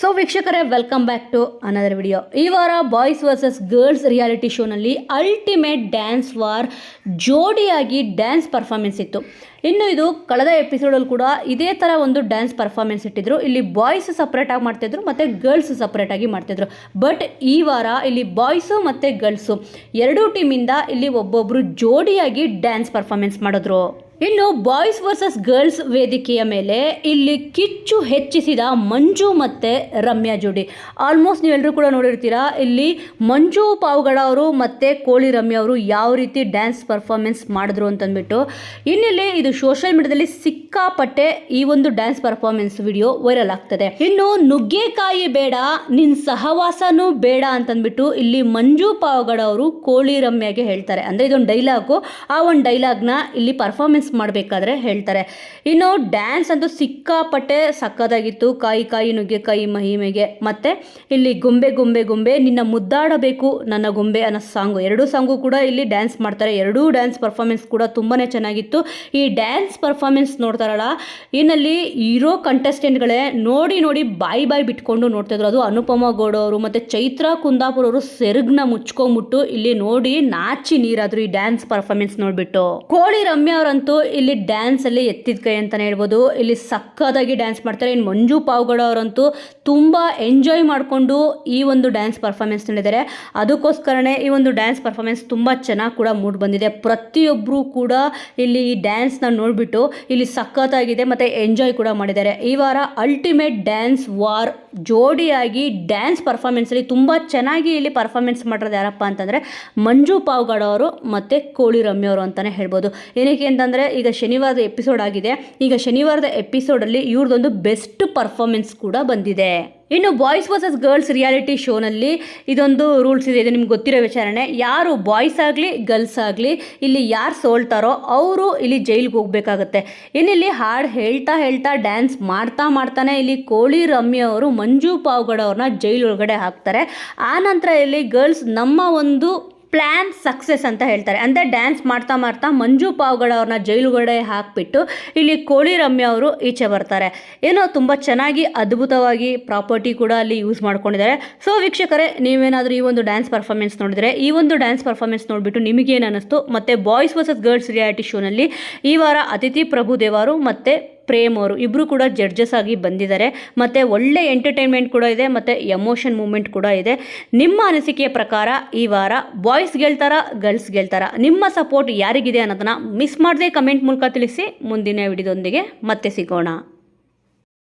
So ವೀಕ್ಷಕರೇ welcome back to another video ಈ ವಾರ ಬಾಯ್ಸ್ ವರ್ಸಸ್ ಗರ್ಲ್ಸ್ ರಿಯಾಲಿಟಿ ಶೋನಲ್ಲಿ ಅಲ್ಟಿಮೇಟ್ ಡ್ಯಾನ್ಸ್ ವಾರ್ ಜೋಡಿಯಾಗಿ ಡ್ಯಾನ್ಸ್ ಪರ್ಫಾರ್ಮೆನ್ಸ್ ಇತ್ತು. ಇನ್ನು ಇದು ಕಳೆದ ಎಪಿಸೋಡಲ್ಲಿ ಕೂಡ ಇದೇ ಥರ ಒಂದು ಡ್ಯಾನ್ಸ್ ಪರ್ಫಾರ್ಮೆನ್ಸ್ ಇಟ್ಟಿದ್ರು. ಇಲ್ಲಿ ಬಾಯ್ಸ್ ಸಪ್ರೇಟಾಗಿ ಮಾಡ್ತಿದ್ರು, ಮತ್ತು ಗರ್ಲ್ಸ್ ಸಪ್ರೇಟಾಗಿ ಮಾಡ್ತಿದ್ರು. ಬಟ್ ಈ ವಾರ ಇಲ್ಲಿ ಬಾಯ್ಸು ಮತ್ತು ಗರ್ಲ್ಸು ಎರಡೂ ಟೀಮಿಂದ ಇಲ್ಲಿ ಒಬ್ಬೊಬ್ಬರು ಜೋಡಿಯಾಗಿ ಡ್ಯಾನ್ಸ್ ಪರ್ಫಾರ್ಮೆನ್ಸ್ ಮಾಡಿದ್ರು. ಇನ್ನು ಬಾಯ್ಸ್ ವರ್ಸಸ್ ಗರ್ಲ್ಸ್ ವೇದಿಕೆಯ ಮೇಲೆ ಇಲ್ಲಿ ಕಿಚ್ಚು ಹೆಚ್ಚಿಸಿದ ಮಂಜು ಮತ್ತು ರಮ್ಯಾ ಜೋಡಿ. ಆಲ್ಮೋಸ್ಟ್ ನೀವೆಲ್ಲರೂ ಕೂಡ ನೋಡಿರ್ತೀರಾ, ಇಲ್ಲಿ ಮಂಜು ಪಾವ್ಗಡ ಅವರು ಮತ್ತು ಕೋಳಿ ರಮ್ಯಾ ಅವರು ಯಾವ ರೀತಿ ಡ್ಯಾನ್ಸ್ ಪರ್ಫಾರ್ಮೆನ್ಸ್ ಮಾಡಿದ್ರು ಅಂತಂದ್ಬಿಟ್ಟು, ಇನ್ನಿಲ್ಲಿ ಇದು ಸೋಷಿಯಲ್ ಮೀಡಿಯಾದಲ್ಲಿ ಸಿಕ್ಕಾಪಟ್ಟೆ ಈ ಒಂದು ಡ್ಯಾನ್ಸ್ ಪರ್ಫಾರ್ಮೆನ್ಸ್ ವಿಡಿಯೋ ವೈರಲ್ ಆಗ್ತದೆ. ಇನ್ನು ನುಗ್ಗೆಕಾಯಿ ಬೇಡ ನಿನ್ನ ಸಹವಾಸನೂ ಬೇಡ ಅಂತಂದ್ಬಿಟ್ಟು ಇಲ್ಲಿ ಮಂಜು ಪಾವಗಡ ಅವರು ಕೋಳಿ ರಮ್ಯಾಗೆ ಹೇಳ್ತಾರೆ. ಅಂದರೆ ಇದೊಂದು ಡೈಲಾಗು ಆ ಒಂದು ಡೈಲಾಗ್ನ ಇಲ್ಲಿ ಪರ್ಫಾರ್ಮೆನ್ಸ್ ಮಾಡಬೇಕಾದ್ರೆ ಹೇಳ್ತಾರೆ. ಇನ್ನು ಡ್ಯಾನ್ಸ್ ಅಂತೂ ಸಿಕ್ಕಾಪಟ್ಟೆ ಸಕ್ಕದಾಗಿತ್ತು. ಕಾಯಿ ಕಾಯಿ ನುಗ್ಗೆಕಾಯಿ ಮಹಿಮೆಗೆ. ಮತ್ತು ಇಲ್ಲಿ ಗೊಂಬೆ ಗೊಂಬೆ ಗೊಂಬೆ, ನಿನ್ನ ಮುದ್ದಾಡಬೇಕು, ನನ್ನ ಗೊಂಬೆ ಅನ್ನೋ ಸಾಂಗು. ಎರಡೂ ಸಾಂಗು ಕೂಡ ಇಲ್ಲಿ ಡ್ಯಾನ್ಸ್ ಮಾಡ್ತಾರೆ. ಎರಡೂ ಡ್ಯಾನ್ಸ್ ಪರ್ಫಾರ್ಮೆನ್ಸ್ ಕೂಡ ತುಂಬಾ ಚೆನ್ನಾಗಿತ್ತು. ಈ ಡ್ಯಾನ್ಸ್ ಪರ್ಫಾರ್ಮೆನ್ಸ್ ನೋಡ್ತಾರಲ್ಲ ಇನ್ನಲ್ಲಿ ಇರೋ ಕಂಟೆಸ್ಟೆಂಟ್ಗಳೇ ನೋಡಿ ನೋಡಿ ಬಾಯಿ ಬಾಯಿ ಬಿಟ್ಕೊಂಡು ನೋಡ್ತಿದ್ರು ಅದು ಅನುಪಮ ಗೌಡ ಅವರು ಮತ್ತು ಚೈತ್ರ ಕುಂದಾಪುರ ಅವರು ಸೆರಗ್ನ ಮುಚ್ಕೊಂಬಿಟ್ಟು ಇಲ್ಲಿ ನೋಡಿ ನಾಚಿ ನೀರಾದ್ರು ಈ ಡ್ಯಾನ್ಸ್ ಪರ್ಫಾರ್ಮೆನ್ಸ್ ನೋಡ್ಬಿಟ್ಟು. ಕೋಳಿ ರಮ್ಯ ಅವರಂತೂ ಇಲ್ಲಿ ಡ್ಯಾನ್ಸ್ ಅಲ್ಲಿ ಎತ್ತಿದ ಕೈ ಅಂತಾನೆ ಹೇಳ್ಬೋದು, ಇಲ್ಲಿ ಸಕ್ಕತ್ತಾಗಿ ಡ್ಯಾನ್ಸ್ ಮಾಡ್ತಾರೆ. ಇನ್ನು ಮಂಜು ಪಾವಗಡ ಅವರಂತೂ ತುಂಬ ಎಂಜಾಯ್ ಮಾಡಿಕೊಂಡು ಈ ಒಂದು ಡ್ಯಾನ್ಸ್ ಪರ್ಫಾರ್ಮೆನ್ಸ್ ನೀಡಿದ್ದಾರೆ ಅದಕ್ಕೋಸ್ಕರನೇ ಈ ಒಂದು ಡ್ಯಾನ್ಸ್ ಪರ್ಫಾರ್ಮೆನ್ಸ್ ತುಂಬ ಚೆನ್ನಾಗಿ ಕೂಡ ಮೂಡ್ ಬಂದಿದೆ. ಪ್ರತಿಯೊಬ್ಬರು ಕೂಡ ಇಲ್ಲಿ ಈ ಡ್ಯಾನ್ಸ್ನ ನೋಡಿಬಿಟ್ಟು ಇಲ್ಲಿ ಸಖತ್ತಾಗಿದೆ ಮತ್ತು ಎಂಜಾಯ್ ಕೂಡ ಮಾಡಿದ್ದಾರೆ. ಈ ವಾರ ಅಲ್ಟಿಮೇಟ್ ಡ್ಯಾನ್ಸ್ ವಾರ್ ಜೋಡಿಯಾಗಿ ಡ್ಯಾನ್ಸ್ ಪರ್ಫಾರ್ಮೆನ್ಸಲ್ಲಿ ತುಂಬ ಚೆನ್ನಾಗಿ ಇಲ್ಲಿ ಪರ್ಫಾರ್ಮೆನ್ಸ್ ಮಾಡಿರೋದು ಯಾರಪ್ಪ ಅಂತಂದರೆ ಮಂಜು ಪಾವ್ಗಡ ಅವರು ಮತ್ತು ಕೋಳಿ ರಮ್ಯವರು ಅಂತಲೇ ಹೇಳ್ಬೋದು. ಏನಕ್ಕೆ ಅಂತಂದರೆ ಈಗ ಶನಿವಾರದ ಎಪಿಸೋಡ್ ಆಗಿದೆ. ಈಗ ಶನಿವಾರದ ಎಪಿಸೋಡಲ್ಲಿ ಇವ್ರದ್ದೊಂದು ಬೆಸ್ಟ್ ಪರ್ಫಾರ್ಮೆನ್ಸ್ ಕೂಡ ಬಂದಿದೆ. ಇನ್ನು ಬಾಯ್ಸ್ ವರ್ಸಸ್ ಗರ್ಲ್ಸ್ ರಿಯಾಲಿಟಿ ಶೋನಲ್ಲಿ ಇದೊಂದು ರೂಲ್ಸ್ ಇದೆ, ಇದು ನಿಮ್ಗೆ ಗೊತ್ತಿರೋ ವಿಚಾರಣೆ. ಯಾರು ಬಾಯ್ಸ್ ಆಗಲಿ, ಗರ್ಲ್ಸ್ ಆಗಲಿ, ಇಲ್ಲಿ ಯಾರು ಸೋಲ್ತಾರೋ ಅವರು ಇಲ್ಲಿ ಜೈಲಿಗೆ ಹೋಗಬೇಕಾಗತ್ತೆ. ಇನ್ನಿಲ್ಲಿ ಹಾಡು ಹೇಳ್ತಾ ಹೇಳ್ತಾ ಡ್ಯಾನ್ಸ್ ಮಾಡ್ತಾ ಮಾಡ್ತಾನೆ ಇಲ್ಲಿ ಕೋಳಿ ರಮ್ಯ ಅವರು, ಮಂಜು ಪಾವ್ಗಡ ಅವ್ರನ್ನ ಜೈಲ್ ಒಳಗಡೆ ಹಾಕ್ತಾರೆ. ಆ ನಂತರ ಇಲ್ಲಿ ಗರ್ಲ್ಸ್ ನಮ್ಮ ಒಂದು ಪ್ಲ್ಯಾನ್ ಸಕ್ಸಸ್ ಅಂತ ಹೇಳ್ತಾರೆ. ಅಂದರೆ ಡ್ಯಾನ್ಸ್ ಮಾಡ್ತಾ ಮಾಡ್ತಾ ಮಂಜು ಪಾವ್ಗಡ ಅವ್ರನ್ನ ಜೈಲುಗಡೆ ಹಾಕಿಬಿಟ್ಟು ಇಲ್ಲಿ ಕೋಳಿ ರಮ್ಯ ಅವರು ಈಚೆ ಬರ್ತಾರೆ. ಏನೋ ತುಂಬ ಚೆನ್ನಾಗಿ ಅದ್ಭುತವಾಗಿ ಪ್ರಾಪರ್ಟಿ ಕೂಡ ಅಲ್ಲಿ ಯೂಸ್ ಮಾಡ್ಕೊಂಡಿದ್ದಾರೆ. ಸೊ ವೀಕ್ಷಕರೇ, ನೀವೇನಾದರೂ ಈ ಒಂದು ಡ್ಯಾನ್ಸ್ ಪರ್ಫಾರ್ಮೆನ್ಸ್ ನೋಡಿದರೆ, ಈ ಒಂದು ಡ್ಯಾನ್ಸ್ ಪರ್ಫಾರ್ಮೆನ್ಸ್ ನೋಡಿಬಿಟ್ಟು ನಿಮಗೇನು ಅನ್ನಿಸ್ತು? ಮತ್ತು ಬಾಯ್ಸ್ ವರ್ಸಸ್ ಗರ್ಲ್ಸ್ ರಿಯಾಲಿಟಿ ಶೋನಲ್ಲಿ ಈ ವಾರ ಅತಿಥಿ ಪ್ರಭುದೇವರು ಮತ್ತು ಪ್ರೇಮ್ ಅವರು ಇಬ್ಬರು ಕೂಡ ಜಡ್ಜಸ್ ಆಗಿ ಬಂದಿದ್ದಾರೆ. ಮತ್ತು ಒಳ್ಳೆ ಎಂಟರ್ಟೈನ್ಮೆಂಟ್ ಕೂಡ ಇದೆ, ಮತ್ತು ಎಮೋಷನ್ ಮೂಮೆಂಟ್ ಕೂಡ ಇದೆ. ನಿಮ್ಮ ಅನಿಸಿಕೆಯ ಪ್ರಕಾರ ಈ ವಾರ ಬಾಯ್ಸ್ ಗೆಲ್ತಾರ ಗರ್ಲ್ಸ್ ಗೆಲ್ತಾರ? ನಿಮ್ಮ ಸಪೋರ್ಟ್ ಯಾರಿಗಿದೆ ಅನ್ನೋದನ್ನು ಮಿಸ್ ಮಾಡದೆ ಕಮೆಂಟ್ ಮೂಲಕ ತಿಳಿಸಿ. ಮುಂದಿನ ವಿಡಿಯೋದೊಂದಿಗೆ ಮತ್ತೆ ಸಿಗೋಣ.